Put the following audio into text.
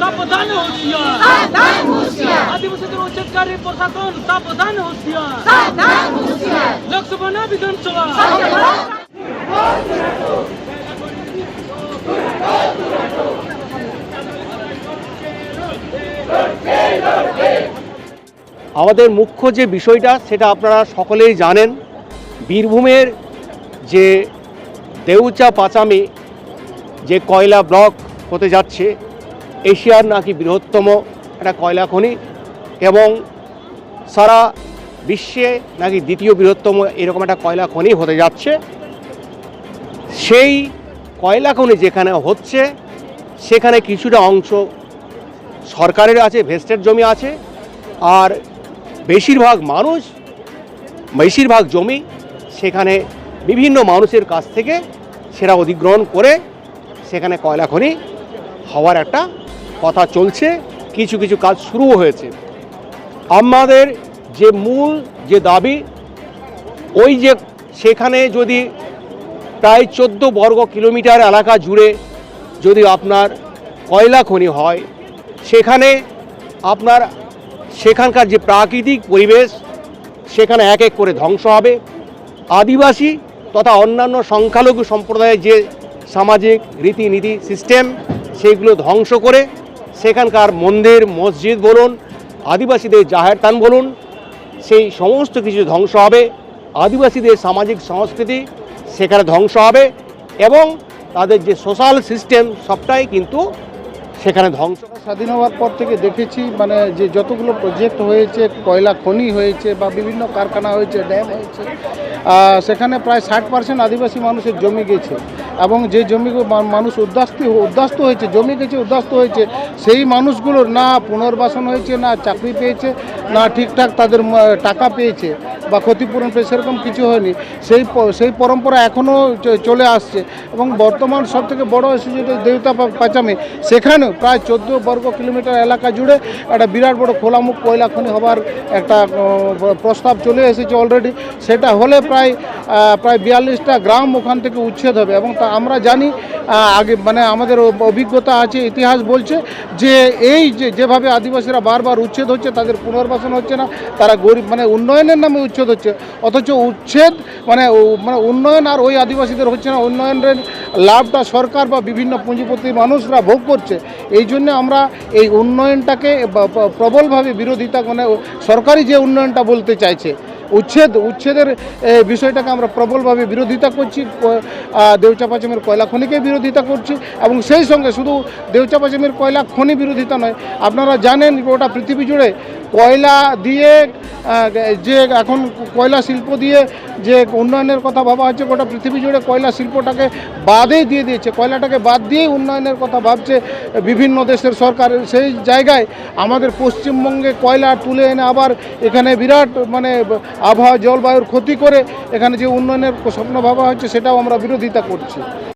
সাবধান হুঁশিয়ার। সাবধান হুঁশিয়ার। আদিবাসীদের উচ্ছেদকারী প্রশাসন সাবধান হুঁশিয়ার। সাবধান হুঁশিয়ার। লোকসভা না বিধানসভা। আমাদের মুখ্য যে বিষয়টা সেটা আপনারা সকলেই জানেন। বীরভূমের যে দেউচা পাচামি যে কয়লা ব্লক হতে যাচ্ছে এশিয়ার নাকি বৃহত্তম একটা কয়লা খনি এবং সারা বিশ্বে নাকি দ্বিতীয় বৃহত্তম এরকম একটা কয়লা খনি হতে যাচ্ছে। সেই কয়লা খনি যেখানে হচ্ছে, সেখানে কিছুটা অংশ সরকারের আছে, ভেস্টের জমি আছে, আর বেশিরভাগ মানুষ, বেশিরভাগ জমি সেখানে বিভিন্ন মানুষের কাছ থেকে সেটা অধিগ্রহণ করে সেখানে কয়লা খনি হওয়ার একটা কথা চলছে, কিছু কিছু কাজ শুরু হয়েছে। আমাদের যে মূল যে দাবি, ওই যে সেখানে যদি প্রায় চোদ্দ বর্গ কিলোমিটার এলাকা জুড়ে যদি আপনার কয়লা খনি হয়, সেখানে আপনার সেখানকার যে প্রাকৃতিক পরিবেশ, সেখানে এক এক করে ধ্বংস হবে। আদিবাসী তথা অন্যান্য সংখ্যালঘু সম্প্রদায়ের যে সামাজিক রীতিনীতি সিস্টেম সেগুলো ধ্বংস করে সেখানকার মন্দির, মসজিদ বলুন, আদিবাসীদের জাহের তান বলুন, সেই সমস্ত কিছু ধ্বংস হবে। আদিবাসীদের সামাজিক সংস্কৃতি সেখানে ধ্বংস হবে এবং তাদের যে সোশ্যাল সিস্টেম সবটাই কিন্তু সেখানে ধ্বংস। স্বাধীন হওয়ার পর থেকে দেখেছি মানে যে যতগুলো প্রজেক্ট হয়েছে, কয়লা খনি হয়েছে বা বিভিন্ন কারখানা হয়েছে ড্যাম হয়েছে সেখানে প্রায় ষাট পার্সেন্ট আদিবাসী মানুষের জমি গেছে। এবং যে জমি মানুষ উদ্বাস্ত উদ্বাস্ত হয়েছে, জমি গেছে, উদ্বাস্ত হয়েছে, সেই মানুষগুলোর না পুনর্বাসন হয়েছে, না চাকরি পেয়েছে, না ঠিকঠাক তাদের টাকা পেয়েছে। বা ক্ষতিপূরণ সেরকম কিছু হয়নি। সেই সেই পরম্পরা এখনও চলে আসছে এবং বর্তমান সব থেকে বড় ইস্যু যেটা দেবতা পা- পাচামে, সেখানেও প্রায় চোদ্দ বর্গ কিলোমিটার এলাকা জুড়ে একটা বিরাট বড় খোলামুখ কয়লা খনি হবার একটা প্রস্তাব চলে এসেছে অলরেডি সেটা হলে প্রায় প্রায় বিয়াল্লিশটা গ্রাম ওখান থেকে উচ্ছেদ হবে এবং তা আমরা জানি আগে মানে আমাদের অভিজ্ঞতা আছে, ইতিহাস বলছে যে এই যে, যেভাবে আদিবাসীরা বারবার উচ্ছেদ হচ্ছে তাদের পুনর্বাসন হচ্ছে না, তারা গরিব মানে উন্নয়নের নামে উচ্ছেদ হচ্ছে। অথচ উচ্ছেদ মানে মানে উন্নয়ন আর ওই আদিবাসীদের হচ্ছে না উন্নয়নের লাভটা সরকার বা বিভিন্ন পুঁজিপতি মানুষরা ভোগ করছে। এই জন্য আমরা এই উন্নয়নটাকে প্রবলভাবে বিরোধিতা মানে সরকারি যে উন্নয়নটা বলতে চাইছে উচ্ছেদ উচ্ছেদের বিষয়টাকে আমরা প্রবলভাবে বিরোধিতা করছি আহ, কয়লা খনিকে বিরোধিতা করছি এবং সেই সঙ্গে শুধু দেউচাপাচামের কয়লা খনি বিরোধিতা নয় আপনারা জানেন গোটা পৃথিবী জুড়ে কয়লা দিয়ে যে এখন কয়লা শিল্প দিয়ে যে উন্নয়নের কথা ভাবা হচ্ছে, গোটা পৃথিবী জুড়ে কয়লা শিল্পটাকে বাদেই দিয়ে দিয়েছে, কয়লাটাকে বাদ দিয়েই উন্নয়নের কথা ভাবছে বিভিন্ন দেশের সরকার। সেই জায়গায় আমাদের পশ্চিমবঙ্গে কয়লা তুলে এনে আবার এখানে বিরাট মানে আবহাওয়া, জলবায়ুর ক্ষতি করে এখানে যে উন্নয়নের স্বপ্ন ভাবা হচ্ছে, সেটাও আমরা বিরোধিতা করছি।